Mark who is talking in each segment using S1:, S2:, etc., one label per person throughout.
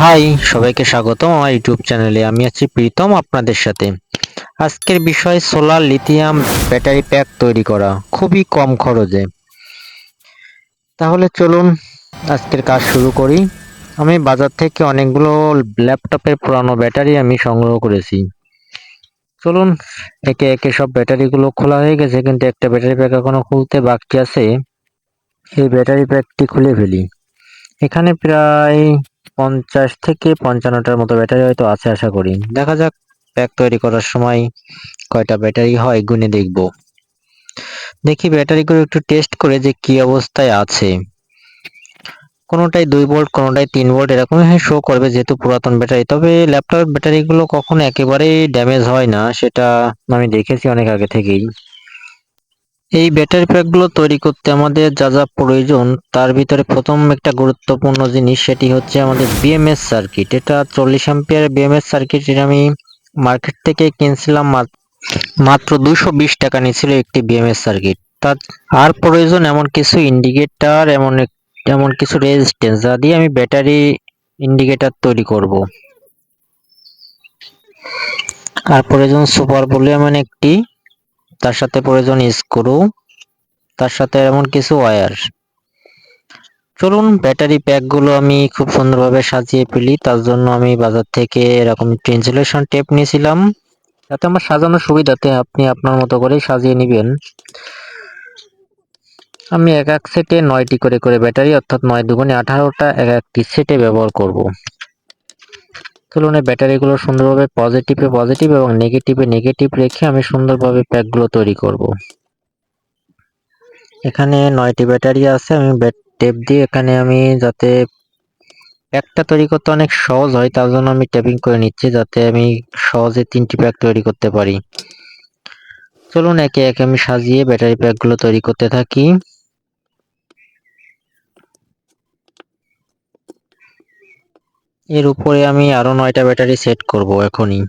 S1: High, সবাইকে স্বাগতম আমার ইউটিউব চ্যানেলে। আমি আছি প্রীতম আপনাদের সাথে। আজকের বিষয় সোলার লিথিয়াম ব্যাটারি প্যাক তৈরি করা, খুবই কম খরচে। তাহলে চলুন আজকের কাজ শুরু করি। আমি বাজার থেকে অনেকগুলো ল্যাপটপের পুরানো ব্যাটারি আমি সংগ্রহ করেছি। চলুন, একে একে সব ব্যাটারিগুলো খোলা হয়ে গেছে, কিন্তু একটা ব্যাটারি প্যাক এখনও খুলতে বাকি আছে। এই ব্যাটারি প্যাকটি খুলে ফেলি। এখানে প্রায় পঞ্চাশ থেকে পঞ্চান্নটার মতো ব্যাটারি হয়তো আছে, আশা করি। দেখা যাক প্যাক তৈরি করার সময় কয়টা ব্যাটারি হয়, গুনে দেখব। দেখি ব্যাটারিগুলো একটু টেস্ট করে যে কি অবস্থায় আছে। কোনোটাই দুই ভোল্ট কোনোটাই তিন ভোল্ট এরকমই শো করবে যেহেতু পুরাতন ব্যাটারি। তবে ল্যাপটপের ব্যাটারিগুলো কখনো একেবারেই ড্যামেজ হয় না, সেটা আমি দেখেছি অনেক আগে থেকেই। এই ব্যাটারি প্যাকগুলো তৈরি করতে আমাদের যা যা প্রয়োজন, তার ভিতরে প্রথম একটা গুরুত্বপূর্ণ জিনিস সেটি হচ্ছে আমাদের বিএমএস সার্কিট এটা চল্লিশ অ্যাম্পিয়ার বিএমএস সার্কিট এটা আমি মার্কেট থেকে কিনছিলাম মাত্র দুশো বিশ টাকা নিয়েছিল একটি বিএমএস সার্কিট তার, আর প্রয়োজন এমন কিছু ইন্ডিকেটার এমন এমন কিছু রেজিস্ট্যান্স যা দিয়ে আমি ব্যাটারি ইন্ডিকেটার তৈরি করব। আর প্রয়োজন সুপার বলে এমন একটি তার সাথে প্রয়োজন স্ক্রু, তার সাথে এমন কিছু ওয়্যার। চলুন, ব্যাটারি প্যাকগুলো আমি খুব সুন্দরভাবে সাজিয়ে ফেলি। তার জন্য আমি বাজার থেকে এরকম ইনসুলেশন টেপ নিয়েছিলাম। যাতে আমার সাজানোর সুবিধাতে আপনি আপনার মতো করেই সাজিয়ে নেবেন। আমি এক এক সেটে নয়টি করে করে ব্যাটারি, অর্থাৎ নয় দুগুণে আঠারোটা এক একটি সেটে ব্যবহার করব। এই ব্যাটারিগুলো সুন্দরভাবে পজিটিভে পজিটিভ এবং নেগেটিভে নেগেটিভ রেখে আমি সুন্দরভাবে প্যাকগুলো তৈরি করব। এখানে নয়টি ব্যাটারি আছে, আমি টেপ দিয়ে এখানে আমি যাতে একটা তৈরি করতে অনেক সহজ হয়, তার জন্য আমি টেপিং করে নিচ্ছি যাতে আমি সহজে তিনটি প্যাক তৈরি করতে পারি। চলুন একে একে আমি সাজিয়ে ব্যাটারি প্যাকগুলো তৈরি করতে থাকি। এর উপরে আমি আরও নয়টা ব্যাটারি সেট করব এখনই।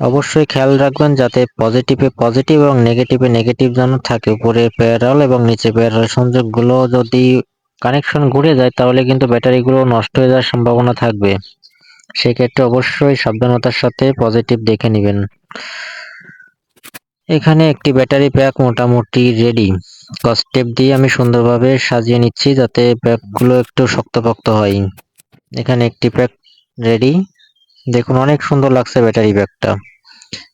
S1: অবশ্যই খেয়াল রাখবেন যাতে পজিটিভে পজিটিভ এবং নেগেটিভে নেগেটিভ যেন থাকে। উপরে প্যারাল এবং নিচে প্যারাল সংযোগগুলো যদি কানেকশন ঘুরে যায়, তাহলে কিন্তু ব্যাটারিগুলো নষ্ট হয়ে যাওয়ার সম্ভাবনা থাকবে। সেক্ষেত্রে অবশ্যই সাবধানতার সাথে পজিটিভ দেখে নেবেন। এখানে একটি ব্যাটারি প্যাক মোটামুটি রেডি কস্টেপ দিয়ে আমি সুন্দরভাবে সাজিয়ে নিচ্ছি যাতে প্যাকগুলো একটু শক্তপোক্ত হয়। এখানে একটি প্যাক রেডি দেখুন, অনেক সুন্দর লাগছে ব্যাটারি প্যাকটা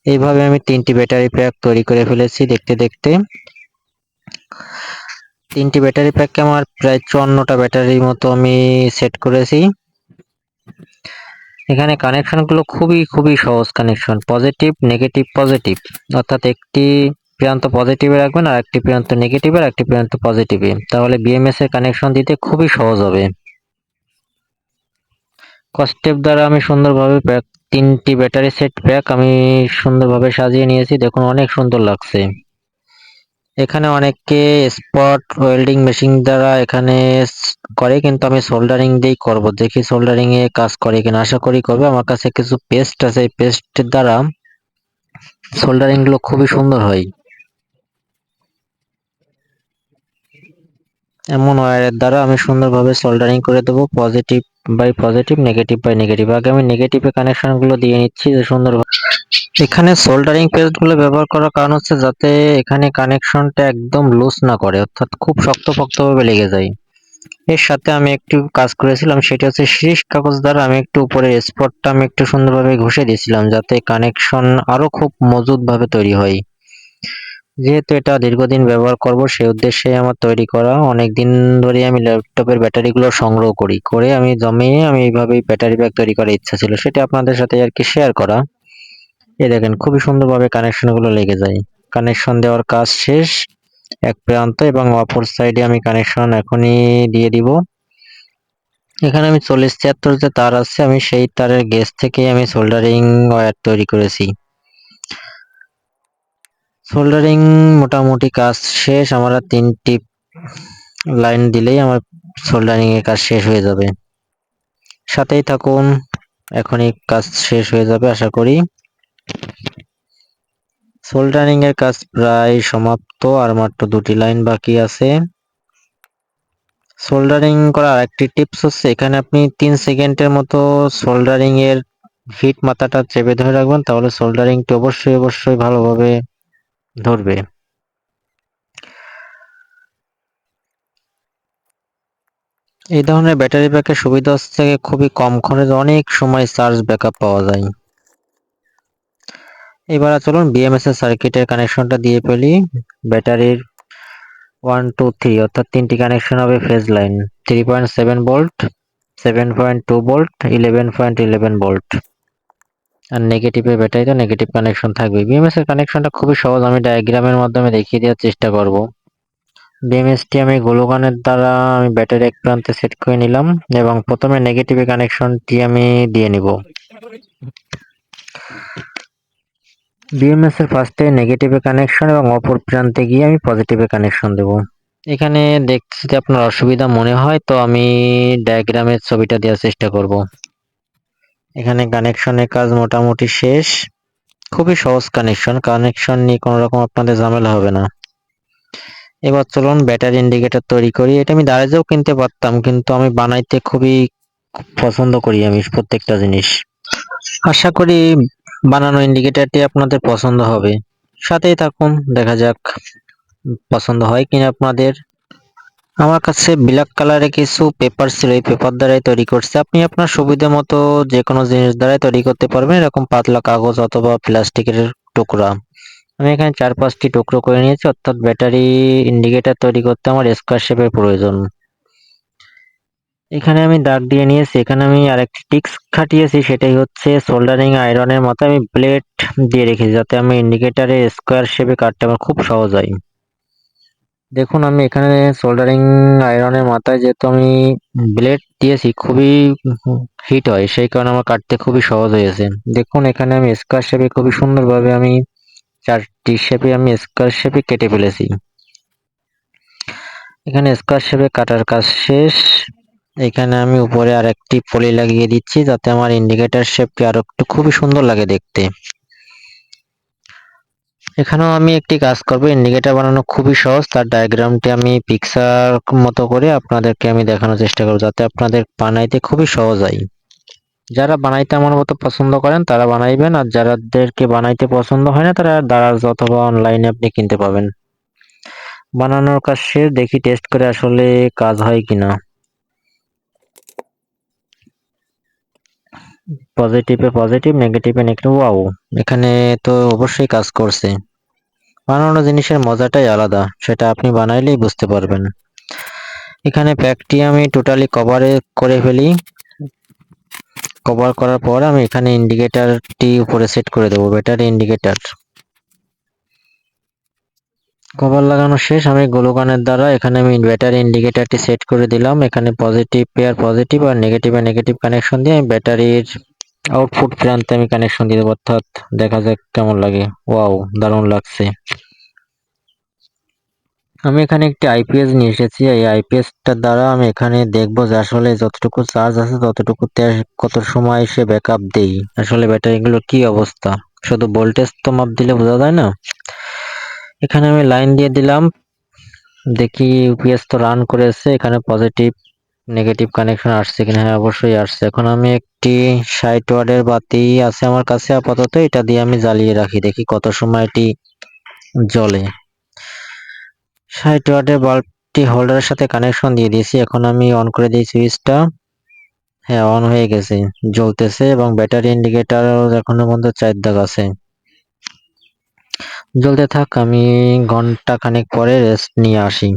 S1: এইভাবে আমি তিনটি ব্যাটারি প্যাক তৈরি করে ফেলেছি দেখতে দেখতে। তিনটি ব্যাটারি প্যাককে আমার প্রায় চুয়ান্নটা ব্যাটারির মতো আমি সেট করেছি। এখানে কানেকশনগুলো খুবই খুবই সহজ কানেকশন পজিটিভ নেগেটিভ পজিটিভ অর্থাৎ একটি প্রান্ত পজিটিভে রাখবেন আর একটি প্রান্ত নেগেটিভে আর একটি প্রান্ত পজিটিভে তাহলে বিএমএস এর কানেকশন দিতে খুবই সহজ হবে। কস্টেপ দ্বারা আমি সুন্দরভাবে প্যাক তিনটি ব্যাটারি সেট প্যাক আমি সুন্দরভাবে সাজিয়ে নিয়েছি। দেখুন, অনেক সুন্দর লাগছে। এখানে অনেকে স্পট ওয়েল্ডিং মেশিন দ্বারা এখানে করে, কিন্তু আমি সোল্ডারিং দিয়েই করব। দেখি সোল্ডারিং এ কাজ করে কিনা। আশা করি করবে। আমার কাছে কিছু পেস্ট আছে। এই পেস্টের দ্বারা সোল্ডারিংগুলো খুবই সুন্দর হয়। এমন ওয়্যারের দ্বারা আমি সুন্দরভাবে সোল্ডারিং করে দেবো positive by positive negative by negative আগে আমি নেগেটিভে কানেকশনগুলো দিয়ে নিচ্ছি সুন্দরভাবে। এখানে সোল্ডারিং পেস্টগুলো ব্যবহার করার কারণ হচ্ছে যাতে এখানে কানেকশনটা একদম লুজ না করে, অর্থাৎ খুব শক্তপোক্তভাবে লেগে যায়। এর সাথে আমি একটু কাজ করেছিলাম, সেটা হচ্ছে শীষ কাগজ দ্বারা আমি একটু উপরের স্পটটা আমি একটু সুন্দরভাবে ঘষে দিয়েছিলাম, যাতে কানেকশন আরও খুব মজুতভাবে তৈরি হয়। যেহেতু এটা দীর্ঘদিন ব্যবহার করব, সেই উদ্দেশ্যে আমার তৈরি করা অনেক দিন ধরে আমি ল্যাপটপের ব্যাটারিগুলো সংগ্রহ করি। করে আমি জমিয়ে আমি এইভাবেই ব্যাটারি ব্যাগ তৈরি করার ইচ্ছা ছিল। সেটা আপনাদের সাথে আর কি শেয়ার করা। এই দেখেন, খুবই সুন্দরভাবে কানেকশনগুলো লেগে যায়। কানেকশন দেওয়ার কাজ শেষ। এক প্রান্ত এবং অপর সাইডে আমি কানেকশন এখনই দিয়ে দিব। এখানে আমি চল্লিশ ছিয়াত্তর যে তার আছে, আমি সেই তারের গেস থেকে আমি সোল্ডারিং ওয়্যার তৈরি করেছি। সোল্ডারিং মোটামুটি কাজ শেষ। আমার তিনটি লাইন দিলেই আমার সোল্ডারিং এর কাজ শেষ হয়ে যাবে। সাথেই থাকুন, এখনই কাজ শেষ হয়ে যাবে আশা করি। সোল্ডারিং এর কাজ প্রায় সমাপ্ত, আর মাত্র দুটি লাইন বাকি আছে। সোল্ডারিং করার একটি টিপস হচ্ছে, এখানে আপনি তিন সেকেন্ডের মতো সোল্ডারিং এর হিট মাথাটা চেপে ধরে রাখবেন, তাহলে সোল্ডারিংটি অবশ্যই অবশ্যই ভালোভাবে ধরবে। এই ধরনের ব্যাটারি ব্যাকের সুবিধা হচ্ছে খুবই কম খরচে অনেক সময় চার্জ ব্যাকআপ পাওয়া যায়। এবার চলুন বিএমএস এর সার্কিটের কানেকশনটা দিয়ে ফেলি। ব্যাটারির ওয়ান টু থ্রি অর্থাৎ তিনটি কানেকশন হবে phase line three point seven volt seven point two volt eleven point eleven volt আর নেগেটিভের ব্যাটারি তো নেগেটিভ কানেকশন থাকবে। বিএমএস এর কানেকশনটা খুবই সহজ, আমি ডায়াগ্রামের মাধ্যমে দেখিয়ে দেওয়ার চেষ্টা করব। বিএমএসটি আমি গ্লুগানের দ্বারা আমি ব্যাটারি এক প্রান্তে সেট করে নিলাম এবং প্রথমে নেগেটিভ কানেকশনটি আমি দিয়ে নিব। বিএমএস এর ফার্স্টে নেগেটিভে কানেকশন এবং অপর প্রান্তে গিয়ে আমি পজিটিভে কানেকশন দেব। এখানে দেখতে যদি আপনার অসুবিধা মনে হয়, তো আমি ডায়াগ্রামের ছবিটা দেওয়ার চেষ্টা করব। এখানে কানেকশনের কাজ মোটামুটি শেষ। খুবই সহজ কানেকশন কানেকশন নিয়ে কোনো রকম আপনাদের ঝামেলা হবে না। এবার চলুন ব্যাটারি ইন্ডিকেটর তৈরি করি। এটা আমি দারাজেও কিনতে পারতাম, কিন্তু আমি বানাইতে খুবই পছন্দ করি আমি প্রত্যেকটা জিনিস। আশা করি বানানো ইন্ডিকেটরটি আপনাদের পছন্দ হবে। সাথেই থাকুন, দেখা যাক পছন্দ হয় কিনা আপনাদের। আমার কাছে ব্ল্যাক কালারে কিছু পেপার ছিল এই পেপার দ্বারাই তৈরি করছে। আপনি আপনার সুবিধা মতো যে কোনো জিনিস দ্বারাই তৈরি করতে পারবেন, এরকম পাতলা কাগজ অথবা প্লাস্টিকের টুকরা। আমি এখানে চার পাঁচটি টুকরো করে নিয়েছি, অর্থাৎ ব্যাটারি ইন্ডিকেটার তৈরি করতে আমার স্কোয়ার শেপের প্রয়োজন। এখানে আমি দাগ দিয়ে নিয়েছি, এখানে আমি আরেকটি টিক্স খাটিয়েছি, সেটাই হচ্ছে সোল্ডারিং আয়রনের মতো। আমি প্লেট দিয়ে রেখেছি, যাতে আমি ইন্ডিকেটারে স্কোয়ার শেপে কাটতে আমার খুব সহজ হয়। দেখুন, আমি এখানে সোল্ডারিং আয়রনের মাথায় যেহেতু আমি ব্লেড দিয়েছি, খুবই হিট হয়, সেই কারণে আমার কাটতে খুবই সহজ হয়েছে দেখুন, এখানে আমি স্কোয়ার শেপে খুবই সুন্দরভাবে আমি চারটি শেপে আমি স্কোয়ার শেপে কেটে ফেলেছি। এখানে স্কোয়ার শেপে কাটার কাজ শেষ। এখানে আমি উপরে আর একটি পলি লাগিয়ে দিচ্ছি, যাতে আমার ইন্ডিকেটার শেপটি আরও একটু খুবই সুন্দর লাগে দেখতে। এখানেও আমি একটি কাজ করব। ইন্ডিকেটর বানানো খুবই সহজ। তার ডায়াগ্রামটি আমি পিকচার মতো করে আপনাদেরকে আমি দেখানোর চেষ্টা করব, যাতে আপনাদের বানাইতে খুবই সহজ হয়। যারা বানাইতে আমার মতো পছন্দ করেন, তারা বানাইবেন, আর যারাদেরকে বানাইতে পছন্দ হয় না, তারা দারাজ অথবা অনলাইনে আপনি কিনতে পাবেন। বানানোর কাজ শেষ, দেখি টেস্ট করে আসলে কাজ হয় কিনা। পজিটিভে পজিটিভ নেগেটিভে নেগেটিভ ওয়াও এখানে তো অবশ্যই কাজ করছে। বানানো জিনিসের মজাটাই আলাদা, সেটা আপনি বানাইলেই বুঝতে পারবেন। এখানে প্যাকটি আমি টোটালি কভারে করে ফেলি। কভার করার পর আমি এখানে ইন্ডিকেটরটি উপরে সেট করে দেবো ব্যাটারি ইন্ডিকেটর কভার লাগানো শেষ, আমি গ্লুগানের দ্বারা এখানে আমি ব্যাটারি ইন্ডিকেটরটি সেট করে দিলাম। এখানে পজিটিভ পেয়ার পজিটিভ আর নেগেটিভ আর নেগেটিভ কানেকশন দিয়ে আমি ব্যাটারির আউটপুট প্রান্তে আমি কানেকশন দিয়ে দেবো, অর্থাৎ দেখা যাক কেমন লাগে। ওয়াও দারুণ লাগছে। আমি এখানে একটি আইপিএস নিয়ে এসেছি। এই আইপিএসটার দ্বারা আমি এখানে দেখব যে আসলে যতটুকু চার্জ আছে, ততটুকু কত সময় সে ব্যাকআপ দেই। আসলে ব্যাটারিগুলোর কি অবস্থা? শুধু ভোল্টেজ তো মাপ দিলে বোঝা যায় না? এখানে আমি লাইন দিয়ে দিলাম। দেখি ইউপিএস তো রান করেছে, এখানে পজিটিভ নেগেটিভ কানেকশন আসছে কিনা? হ্যাঁ অবশ্যই আসছে। এখন আমি একটি ষাট ওয়ার্ডের বাতি আছে আমার কাছে, আপাতত এটা দিয়ে আমি জ্বালিয়ে রাখি। দেখি কত সময় এটি জ্বলে। ষাট ওয়ার্ডের বাল্বটি হোল্ডারের সাথে কানেকশন দিয়ে দিয়েছি। এখন আমি অন করে দিই সুইচটা হ্যাঁ অন হয়ে গেছে, জ্বলতেছে এবং ব্যাটারি ইন্ডিকেটার এখনও পর্যন্ত চার দাগ আছে। জ্বলতে থাক, আমি ঘণ্টা খানেক পরে রেস্ট নিয়ে আসি।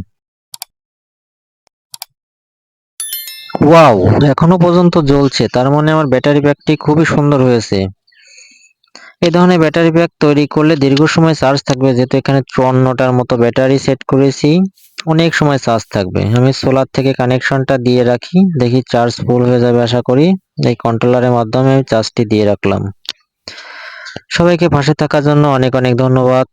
S1: ওয়াও এখনও পর্যন্ত জ্বলছে। তার মানে আমার ব্যাটারি ব্যাগটি খুবই সুন্দর হয়েছে। এই ধরনের ব্যাটারি ব্যাগ তৈরি করলে দীর্ঘ সময় চার্জ থাকবে। যেহেতু এখানে চুয়ান্নটার মতো ব্যাটারি সেট করেছি, অনেক সময় চার্জ থাকবে। আমি সোলার থেকে কানেকশনটা দিয়ে রাখি, দেখি চার্জ ফুল হয়ে যাবে আশা করি। এই কন্ট্রোলারের মাধ্যমে আমি চার্জটি দিয়ে রাখলাম। সবাইকে পাশে থাকার জন্য অনেক অনেক ধন্যবাদ।